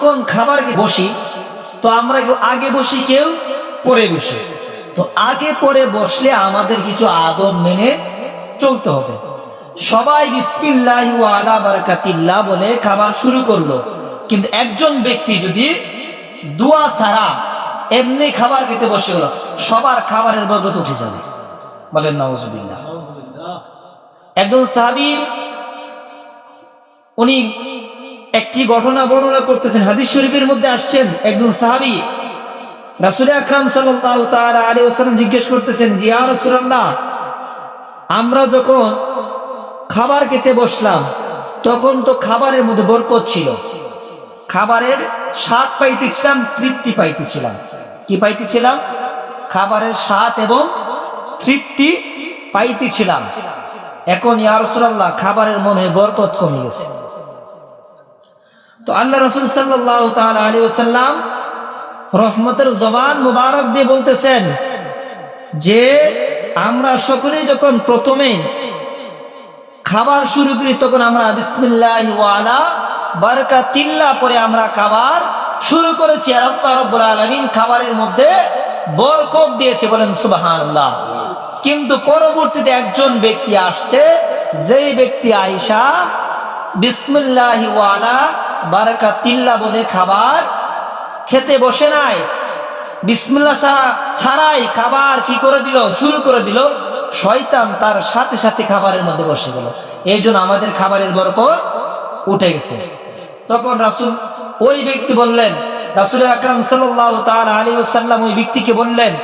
যখন খাবার বসি, তো আমরা আগে বসি, কেউ পরে বসি। তো আগে পরে বসলে আমাদের কিছু আদব মেনে চলতে হবে। সবাই বিসমিল্লাহ বলে খাবার শুরু করল। কিন্তু একজন ব্যক্তি যদি দোয়া ছাড়া এমনি খাবার খেতে বসে গেল, সবার খাবারের বরকত উঠে যাবে। বলেন নওয়াজুবিল্লাহ একজন সাহাবী, উনি একটি ঘটনা বর্ণনা করতেছেন। হাদিস শরীফের মধ্যে আসছেন একজন সাহাবী। রাসুল আকরাম সাল্লাল্লাহু তাআলা আলাইহি ওয়াসাল্লাম জিজ্ঞেস করতেছেন যে ইয়া রাসূলুল্লাহ, আমরা যখন খাবার খেতে বসলাম, তখন তো খাবারের মধ্যে বরকত ছিল। খাবারের স্বাদ পাইতেছিলাম, তৃপ্তি পাইতেছিলাম। কি পাইতেছিলাম? খাবারের স্বাদ এবং তৃপ্তি পাইতেছিলাম। এখন ইয়া রাসূলুল্লাহ, খাবারের মনে বরকত কমে গেছে। তো আল্লাহ রসুল সাল্লাহ আলী ওসাল্লাম রহমতের জবান মুবারক দিয়ে বলতেছেন যে আমরা সকলেই যখন প্রথমে খাবার শুরু করি, তখন আমরা বিসমিল্লাহ বারকা তিল্লা পরে আমরা খাবার শুরু করেছি। রাব্বুল খাবারের মধ্যে বরকত দিয়েছে বলেন সুবহানাল্লাহ। কিন্তু পরবর্তীতে একজন ব্যক্তি আসছে, যেই ব্যক্তি আয়েশা, বিসমিল্লাহি ওয়ালা বারাকা তিল্লা বলে খাবার খেতে বসে নাই। বিসমিল্লা ছাড়া- ছাড়াই খাবার কি করে দিল? শুরু করে দিল। শয়তান তার সাথে সাথে খাবারের মধ্যে বসে গেল। এই জন্য আমাদের খাবারের বরকত উঠে গেছে। তখন রাসুল ওই ব্যক্তি বললেন, রাসুল আকরাম সাল্লাহ তার আলী সাল্লাম ওই ব্যক্তিকে বললেন,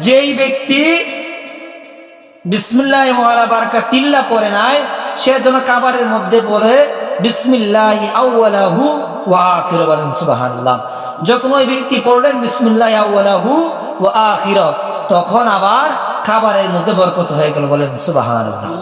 যেই ব্যক্তি বিসমিল্লাহ মহারা বারকা তিল্লা পরে নাই, সে যেন কাবারের মধ্যে পড়ে বিসমিল্লাহ আউ্লাহু ওয়া আখির বলেন সুবহানাল্লাহ। যখন ওই ব্যক্তি পড়লেন বিসমিল্লাহ আউ্লাহু ওয়া আখির, তখন আবার খাবারের মধ্যে বরকত হয়ে গেল বলেন সুবহানাল্লাহ।